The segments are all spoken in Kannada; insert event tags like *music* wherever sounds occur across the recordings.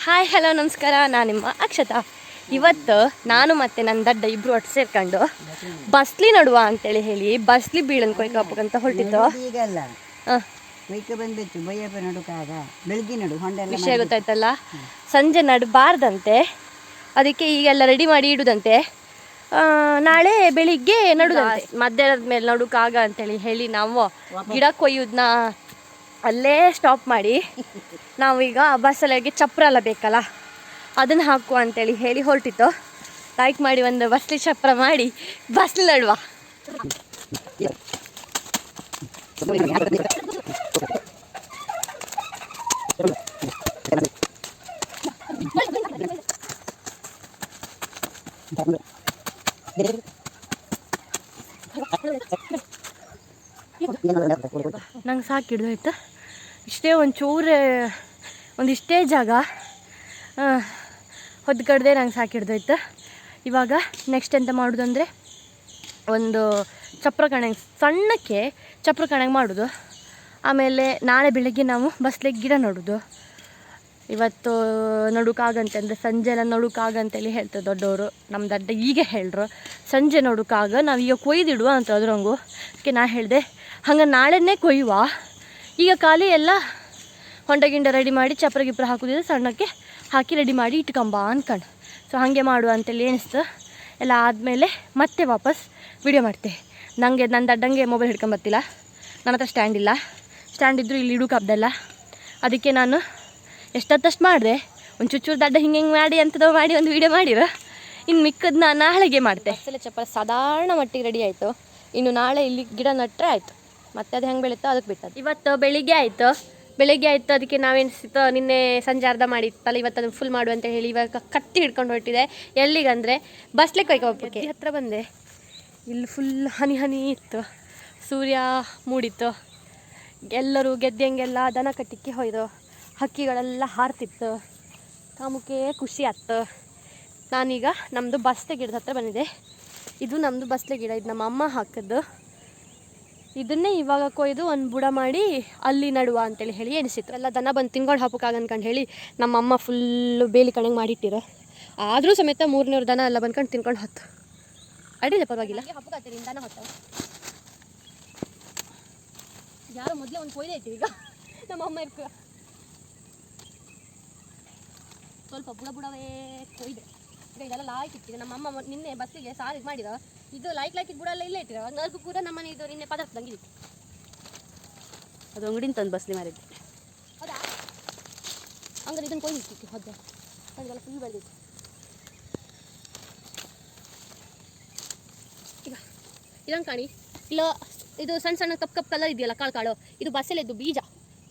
ಹಾಯ್ ಹಲೋ ನಮಸ್ಕಾರ. ನಾನು ನಿಮ್ಮ ಅಕ್ಷತಾ. ಇವತ್ತು ನಾನು ಮತ್ತೆ ನನ್ನ ದಡ್ಡ ಇಬ್ರು ಒಟ್ಟು ಸೇರ್ಕೊಂಡು ಬಸ್ಲಿ ನಡುವ ಅಂತೇಳಿ ಹೇಳಿ ಬಸ್ಲಿ ಬೀಳನ್ ಕೊಯ್ಕಪ್ಪಕ್ಕಂತ ಹೊರಟಿತ್ತು ಈಗಲ್ಲ ಬಂದಿತ್ತು ಬಯ್ಯಪ್ಪ ನಡುಕಾಗ. ಬೆಳಗ್ಗೆ ನಡು ಹೊಂಡ ವಿಷಯ ಗೊತ್ತಾಯ್ತಲ್ಲ? ಸಂಜೆ ನಡಬಾರ್ದಂತೆ. ಅದಕ್ಕೆ ಈಗೆಲ್ಲ ರೆಡಿ ಮಾಡಿ ಇಡುದಂತೆ. ಆ, ನಾಳೆ ಬೆಳಿಗ್ಗೆ ನಡುದಂತೆ. ಮಧ್ಯಾಹ್ನದ ಮೇಲೆ ನಡುಕಾಗ ಅಂತೇಳಿ ಹೇಳಿ ನಾವು ಗಿಡ ಕೊಯ್ಯೋದನ್ನ ಅಲ್ಲೇ ಸ್ಟಾಪ್ ಮಾಡಿ. ನಾವೀಗ ಬಸ್ಸಲ್ಲಿಗೆ ಚಪ್ರ ಎಲ್ಲ ಬೇಕಲ್ಲ? ಅದನ್ನು ಹಾಕು ಅಂತೇಳಿ ಹೇಳಿ ಹೊರಟಿತ್ತು ಲೈಕ್ ಮಾಡಿ ಒಂದು ಬಸ್ಲಿ ಚಪ್ರ ಮಾಡಿ ಬಸ್ಲಿ ನಡುವ. *laughs* ನಂಗೆ ಸಾಕು ಆಯ್ತಾ ಇಷ್ಟೇ ಒಂದು ಚೂರು ಒಂದಿಷ್ಟೇ ಜಾಗ. ಹೊದ್ದು ಕಡ್ದೆ ನಂಗೆ ಸಾಕು ಆಯ್ತಾ ಇವಾಗ ನೆಕ್ಸ್ಟ್ ಎಂತ ಮಾಡೋದಂದರೆ ಒಂದು ಚಪ್ರ ಕಣಂಗೆ, ಸಣ್ಣಕ್ಕೆ ಚಪ್ರ ಕಣಂಗೆ ಮಾಡೋದು. ಆಮೇಲೆ ನಾಳೆ ಬೆಳಗ್ಗೆ ನಾವು ಬಸ್ಲಿಗೆ ಗಿಡ ನೋಡೋದು. ಇವತ್ತು ನಡುಕಾಗಂತೆ ಅಂದರೆ ಸಂಜೆ ಎಲ್ಲ ನಡುಕಾಗಂತೇಳಿ ಹೇಳ್ತಾರೆ ದೊಡ್ಡವರು. ನಮ್ಮ ದಡ್ಡ ಈಗ ಹೇಳ್ರು, ಸಂಜೆ ನಡುಕಾಗ ನಾವು ಈಗ ಕೊಯ್ದಿಡುವ ಅಂತ ಅದ್ರಂಗು. ಅದಕ್ಕೆ ನಾ ಹೇಳಿದೆ ಹಂಗೆ ನಾಳೆನೇ ಕೊಯ್ಯುವ. ಈಗ ಖಾಲಿ ಎಲ್ಲ ಹೊಂಡ ಗಿಂಡ ರೆಡಿ ಮಾಡಿ ಚಪ್ರ ಗಿಪ್ರ ಹಾಕೋದಿದ್ರೆ ಸಣ್ಣಕ್ಕೆ ಹಾಕಿ ರೆಡಿ ಮಾಡಿ ಇಟ್ಕೊಂಬ ಅಂದ್ಕೊಂಡು ಸೊ ಹಾಗೆ ಮಾಡುವ ಅಂತೇಳಿ ಎಣಿಸ್ತು. ಎಲ್ಲ ಆದಮೇಲೆ ಮತ್ತೆ ವಾಪಸ್ ವಿಡಿಯೋ ಮಾಡ್ತೆ. ನನಗೆ ನನ್ನ ದಡ್ಡಂಗೆ ಮೊಬೈಲ್ ಹಿಡ್ಕೊಂಬತ್ತಿಲ್ಲ ನನ್ನ ಹತ್ರ ಸ್ಟ್ಯಾಂಡ್ ಇಲ್ಲ. ಸ್ಟ್ಯಾಂಡ್ ಇದ್ದರೂ ಇಲ್ಲಿ ಇಡೋಕೆ ಹಬ್ಬದಲ್ಲ ಅದಕ್ಕೆ ನಾನು ಎಷ್ಟೊತ್ತಷ್ಟು ಮಾಡಿದೆ? ಒಂದು ಚುಚ್ಚೂರು ದಡ್ಡ ಹಿಂಗೆ ಹಿಂಗೆ ಮಾಡಿ ಅಂಥದ್ದು ಮಾಡಿ ಒಂದು ವಿಡಿಯೋ ಮಾಡಿರೋ? ಇನ್ನು ಮಿಕ್ಕದ್ನ ನಾಳೆಗೆ ಮಾಡ್ತೆ. ಚಪ್ಪಲ್ ಸಾಧಾರಣ ಮಟ್ಟಿಗೆ ರೆಡಿ ಆಯಿತು. ಇನ್ನು ನಾಳೆ ಇಲ್ಲಿ ಗಿಡ ನಟ್ಟರೆ ಆಯಿತು. ಮತ್ತೆ ಅದು ಹೆಂಗೆ ಬೆಳೀತೋ ಅದಕ್ಕೆ ಬಿಟ್ಟದ್ದು. ಇವತ್ತು ಬೆಳಿಗ್ಗೆ ಆಯಿತು. ಬೆಳಿಗ್ಗೆ ಆಯಿತು ಅದಕ್ಕೆ ನಾವೇನಿಸಿತ್ತು ನಿನ್ನೆ ಸಂಜೆ ಅರ್ಧ ಮಾಡಿತ್ತಲ್ಲ ಇವತ್ತು ಅದನ್ನು ಫುಲ್ ಮಾಡು ಅಂತ ಹೇಳಿ ಇವಾಗ ಕತ್ತಿ ಹಿಡ್ಕೊಂಡು ಹೊರಟಿದೆ. ಎಲ್ಲಿಗಂದರೆ ಬಸ್ಲೆ ಕೊಯ್ಕೊಬ್ಬಕ್ಕೆ ಹತ್ರ ಬಂದೆ? ಇಲ್ಲಿ ಫುಲ್ ಹನಿ ಹನಿ ಇತ್ತು. ಸೂರ್ಯ ಮೂಡಿತ್ತು. ಎಲ್ಲರೂ ಗೆದ್ದಂಗೆಲ್ಲ ದನ ಕಟ್ಟಿಕ್ಕೆ ಹೋಯ್ದು ಹಕ್ಕಿಗಳೆಲ್ಲ ಹಾರ್ತಿತ್ತು. ಕಾಮುಕೆ ಖುಷಿ ಆಯ್ತು. ನಾನೀಗ ನಮ್ಮದು ಬಸ್ತೆ ಗಿಡದ ಹತ್ರ ಬಂದಿದೆ ಇದು ನಮ್ಮದು ಬಸ್ಲೆ ಗಿಡ ಇದು ನಮ್ಮ ಅಮ್ಮ ಹಾಕಿದ್ದು. ಇದನ್ನೇ ಇವಾಗ ಕೊಯ್ದು ಒಂದು ಬುಡ ಮಾಡಿ ಅಲ್ಲಿ ನಡುವ ಅಂತೇಳಿ ಹೇಳಿ ಎಣಿಸಿತ್ತು ಎಲ್ಲ ದನ ಬಂದು ತಿನ್ಕೊಂಡು ಹಾಪಕ್ಕಾಗ ಅನ್ಕೊಂಡು ಹೇಳಿ ನಮ್ಮ ಅಮ್ಮ ಫುಲ್ಲು ಬೇಲಿ ಕಣಂಗೆ ಮಾಡಿಟ್ಟಿರ. ಆದರೂ ಸಮೇತ ಮೂರನೇವ್ರ ದನ ಎಲ್ಲ ಬಂದ್ಕೊಂಡು ತಿನ್ಕೊಂಡು ಹೊತ್ತು. ಅಡ್ಡಿಲ್ಲ ಪರವಾಗಿಲ್ಲ. ದನ ಯಾರು ಮೊದಲೇ ಒಂದು ಕೊಯ್ದೆ ಐತಿ ಈಗ. ನಮ್ಮ ಅಮ್ಮ ಇರ್ಕ. ಸ್ವಲ್ಪ ಬುಡ ಬುಡವೇ ಕೊಯ್ದೆ. ಈಗ ಇದೆಲ್ಲ ಲಾಯ್ಕ್ ಇಟ್ಟಿದೆ. ನಮ್ಮ ಅಮ್ಮ ನಿನ್ನೆ ಬಸ್ಸಿಗೆ ಸಾರಿಗೆ ಮಾಡಿದ ಇದು ಲೈಕ್ ಲೈಕ್ ಬುಡ ಎಲ್ಲ ಇಲ್ಲೇ ಇಟ್ಟಿರೋ ನರ್ಗು ಕೂಡ ನಮ್ಮನೆ ಇದು ನಿನ್ನೆ ಪದಾರ್ಥ ತಂಗಿದ್ದು ಅದು ಅಂಗಡಿನ ತಂದು ಬಸ್ಲಿ ಮಾರಿದ್ದೆ. ಹೌದಾ? ಹಂಗಾರೆ ಇದನ್ನು ಕೊಯ್ದು ಇಟ್ಟಿತ್ತು ಹೌದಾ ಅದೆಲ್ಲ ಫುಲ್ ಬೆಳೆದಿತ್ತು. ಈಗ ಇದನ್ನು ಕಾಣಿ. ಇಲ್ಲ ಇದು ಸಣ್ಣ ಸಣ್ಣ ಕಪ್ ಕಪ್ ಕಲರ್ ಇದೆಯಲ್ಲ ಕಾಳು ಕಾಳು. ಇದು ಬಸ್ಸಲ್ಲಿ ಬೀಜ.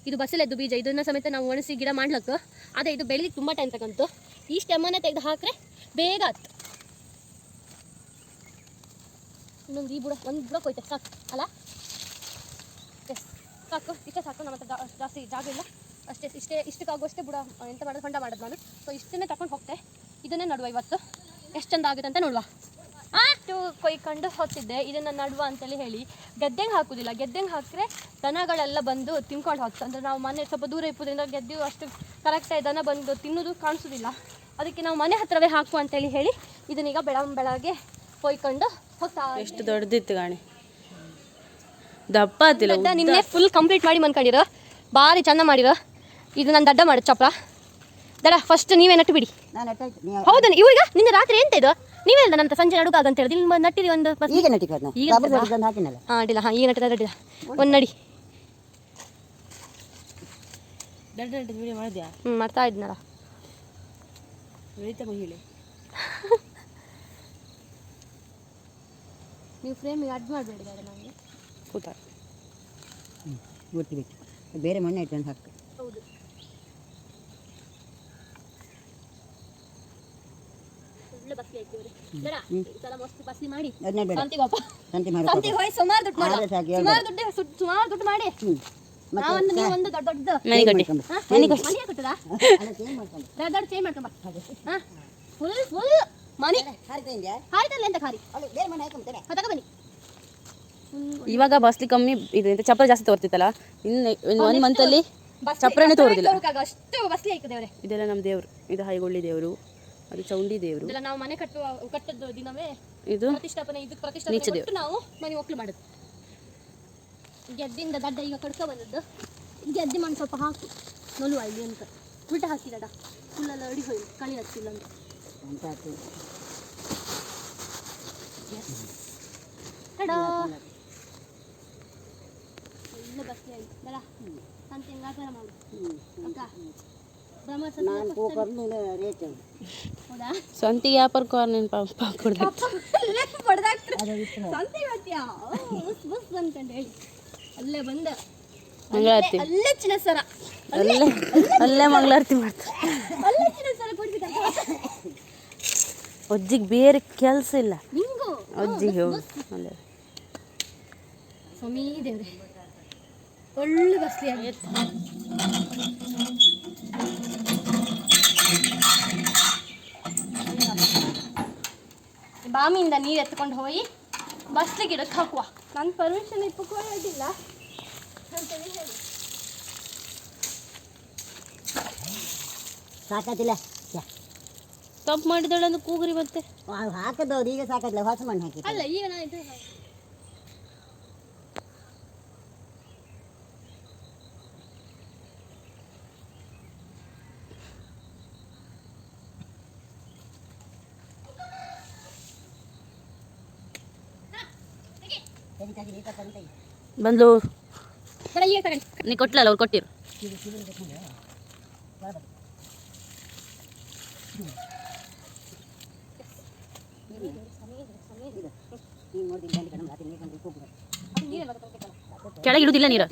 ಇದು ಬಸ್ಸಲ್ಲಿ ಬೀಜ. ಇದನ್ನ ಸಮೇತ ನಾವು ಒಣಸಿ ಗಿಡ ಮಾಡ್ಲಕ್ಕೆ. ಅದೇ, ಇದು ಬೆಳಿಗ್ಗೆ ತುಂಬ ಟೈಮ್ ತಗೊಂತು ಈ ಸ್ಟೆಮ್ಮನ್ನ ತೆಗೆದು ಹಾಕ್ರೆ ಬೇಗ ಹತ್ತು ಇನ್ನೊಂದು ಈ ಬುಡ, ಒಂದು ಬುಡ ಕೊಯ್ತೆ, ಸಾಕು. ಅಲ್ಲ? ಎಸ್, ಸಾಕು. ಇಷ್ಟೇ ಸಾಕು ನಮ್ಮ ಹತ್ರ ಜಾಸ್ತಿ ಜಾಗ ಇಲ್ಲ. ಅಷ್ಟೇ, ಇಷ್ಟೇ ಇಷ್ಟಕ್ಕಾಗುವಷ್ಟೇ ಬುಡ ಎಂತ ಮಾಡೋದು ಹೊಂಡ ಮಾಡೋದು ನಾನು. ಸೊ ಇಷ್ಟನ್ನೇ ತಗೊಂಡು ಹೋಗ್ತೆ. ಇದನ್ನೇ ನಡುವ ಇವತ್ತು. ಎಷ್ಟು ಚಂದ ಆಗುತ್ತೆ ಅಂತ ನೋಡುವ. ಆ ಕೊಯ್, ಕಂಡು ಹೋಗ್ತಿದ್ದೆ. ಇದನ್ನು ನಡುವ ಅಂತೇಳಿ ಹೇಳಿ. ಗೆದ್ದೆಂಗೆ ಹಾಕೋದಿಲ್ಲ. ಗೆದ್ದೆಂಗೆ ಹಾಕಿದ್ರೆ ದನಗಳೆಲ್ಲ ಬಂದು ತಿನ್ಕೊಂಡು ಹೋಗ್ತದೆ ಅಂದರೆ ನಾವು ಮನೆ ಸ್ವಲ್ಪ ದೂರ ಇಪ್ಪೋದ್ರಿಂದ ಗೆದ್ದು ಅಷ್ಟು ಕರೆಕ್ಟಾಗಿ ದನ ಬಂದು ತಿನ್ನೋದು ಕಾಣಿಸೋದಿಲ್ಲ ಅದಕ್ಕೆ ನಾವು ಮನೆ ಹತ್ರವೇ ಹಾಕು ಅಂತೇಳಿ ಹೇಳಿ ಇದನ್ನೀಗ ಬೆಳಗ್ಗೆ ಬೆಳಗ್ಗೆ ಕೊಯ್ಕೊಂಡು ಹೋಗ್ತಾ ಎಷ್ಟು ದೊಡ್ಡದಿತ್ತು ಗಾಣಿ ದಪ್ಪ ಆತಿಲ್ಲ ನಿನ್ನೆ ಫುಲ್ ಕಂಪ್ಲೀಟ್ ಮಾಡಿ ಮನ್ಕೊಂಡಿರೋ ಭಾರಿ ಚಂದ ಮಾಡಿರೋ ಇದು ನಾನು ದಡ್ಡ ಮಾಡಿ ಚಪ್ರ ದಡ ಫಸ್ಟ್ ನೀವೇ ನಟ್ಟು ಬಿಡಿ ಹೌದಾ ಇವಾಗ ನಿನ್ನೆ ರಾತ್ರಿ ಎಂತ ಇದು ನೀವೇ ಇಲ್ಲ ನನ್ನ ಸಂಜೆ ಅಂತ ಹೇಳಿದ್ರೆ ನಿಮ್ಮ ನಟ್ಟಿರಿ ಒಂದು ಬಸ್ ಈಗ ನಟ್ಟಿ ಹಾಂ ಅಡ್ಡಿಲ್ಲ ಹಾಂ ಈಗ ನಟ್ಟಿದ ಅಡ್ಡಿಲ್ಲ ಒಂದು ನಡಿ ದೊಡ್ಡ ದೊಡ್ಡ ವಿಡಿಯೋ ಮಾಡಿದ್ಯಾ? ಹ್ಞೂ ಮಾಡ್ತಾ ಇದ್ನಲ್ಲ. ರೈತ ಮಹಿಳೆ. *laughs* ನೀವು ಫ್ರೇಮಿಗೆ ಅಡ್ ಮಾಡಬೇಡಿ ನನಗೆ ಕೂತ. ಗೊತ್ತಿ ಬಿಟ್ಟು ಬೇರೆ ಮಣ್ಣು ಇಟ್ಕೊಂಡು ಹಾಕು. ಹೌದು. ಒಳ್ಳೆ ಬಸ್ಲಿ ಆಯ್ತು ಇವ್ರೆ. ದಡ ಈ ಸಲ ಮಸ್ತ್ ಬಸ್ಲಿ ಮಾಡಿ. ಅದನ್ನೇ ಬೇಡ. ಸಂತಿಗೆ ಹೋಪ ಸಂತೆ ಮಾಡಿ ಸಂತಿಗೆ ಹೋಗಿ ಸುಮಾರು ದುಡ್ಡು ಮಾಡು. ದುಡ್ಡು ದುಡ್ಡು ಕೊಟ್ಟದಾ? ಅಲ್ಲ ದೊಡ್ಡ ದೊಡ್ಡ ಚೇಂಜ್ ಮಾಡ್ಕೊಂಬ ಫುಲ್ ಫುಲ್ ಮನೆ. ಅಲ್ಲಿ ಹೊತ್ತಕ ಬನ್ನಿ. ಇವಾಗ ಬಸ್ಲಿ ಕಮ್ಮಿ ಇದು ಎಂತ ಚಪ್ಪಲ್ ಜಾಸ್ತಿ ತೋರ್ತಿತ್ತಲ್ಲ? ಇನ್ನು ಒಂದು ಮಂತಲ್ಲಿ ಚಪ್ಪರನೇ ತೋರುದಿಲ್ಲ. ಅಷ್ಟು ಬಸ್ಲಿ ಆಯ್ತು ದೇವ್ರೆ. ಇದೆಲ್ಲ ನಮ್ಮ ದೇವ್ರು. ಇದು ಹೈಗೊಳ್ಳಿ ದೇವ್ರು. ಅದು ಚೌಂಡಿ ದೇವ್ರು. ನಾವು ಮನೆ ಕಟ್ಟುವ ಕಟ್ಟದ ದಿನವೇ ಇದು ಪ್ರತಿಷ್ಠಾಪನೆ ಇದು ಪ್ರತಿಷ್ಠಾಪನೆ ನಾವು ಮನೆ ಒಕ್ಕಲು ಮಾಡುದು. ಗೆದ್ದಿಂದ ದಡ್ಡ ಈಗ ಕಡ್ಕೊ ಬಂದದ್ದು. ಗೆದ್ದಿ ಮಣ್ಣು ಸ್ವಲ್ಪ ಹಾಕು. ನೊಲುವ ಇಲ್ಲಿ ಅಂತ. ಉಲ್ಟ ಹಾಕಿದಡ ಫುಲ್ಲೆಲ್ಲ ಅಡಿ ಹೋಯ್ತು. ಕಳಿ ಹತ್ತಿಲ್ಲ ಅಂತ. ತಡ ಒಳ್ಳೆ ಬಸ್ಲಿ ಆಯ್ತು. ಬೇಡ. ಮಾಡು. ನಾನು ಕೂಪರ್ ಮೇಲೆ ರೇಟ್ ಹೌದಾ? ಸಂತಿಗೆ ವ್ಯಾಪಾರ ಕಾರ್ನ ಪಾಪ ಕೊಡ್ದ ಬಡ್ದಾಕ್ತಾರೆ ಸಂತೆ ಬಸ್ ಬಸ್ ಹೇಳಿ. ಅಲ್ಲೇ ಬಂದ. ಮಂಗಳಾರತಿ ಅಲ್ಲೇ ಚಿನ್ನ ಸರ ಅಲ್ಲೇ ಅಲ್ಲೇ ಮಂಗಳಾರತಿ ಮಾಡ್ತಾರೆ ಅಲ್ಲೇ ಚಿನ್ನ ಸರ ಅಜ್ಜಿಗೆ ಬೇರೆ ಕೆಲಸ ಇಲ್ಲ. ನಿಂಗು. ಅಜ್ಜಿಗೆ ಅಲ್ಲೇ. ಸ್ವಾಮಿ ದೇವ್ರೆ. ಒಳ್ಳೆ ಬಸ್ಲಿ ಆಗಿತ್ತು ಬಾಮಿಯಿಂದ ನೀರು ಎತ್ಕೊಂಡು ಹೋಗಿ ಬಸ್ಲಿ ಗಿಡಕ್ಕೆ ಹಾಕುವ. ನನ್ನ ಪರ್ಮಿಷನ್ ಇಪ್ಪಕ್ಕೂ ಅಡ್ಡಿಲ್ಲ ಅಂತೇಳಿ ಹೇಳಿ. ಸಾಕಾತಿಲ್ಲ. ತಪ್ಪು ಮಾಡಿದಳು ಅಂದ್ರೆ ಕೂಗ್ರಿ ಮತ್ತೆ. ಹಾಕದವ್ರು ಈಗ ಸಾಕಾತಿಲ್ಲ ಹೊಸ ಮಣ್ಣು ಹಾಕಿ ಅಲ್ಲ ಈಗ ನಾನು ಇದು ಬಂದ್ಲು. ನೀ ಕೊಟ್ಲಲ್ಲ ಅವ್ರು ಕೊಟ್ಟಿರು. ಕೆಳಗಿಡುದಿಲ್ಲ ನೀರು.